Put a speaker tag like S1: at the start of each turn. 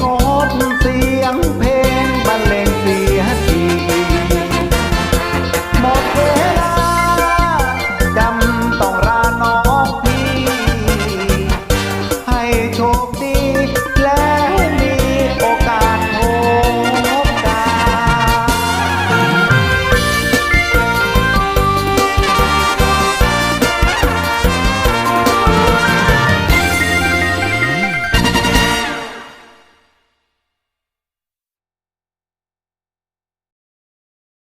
S1: งดเสียงเพลงบรรเลง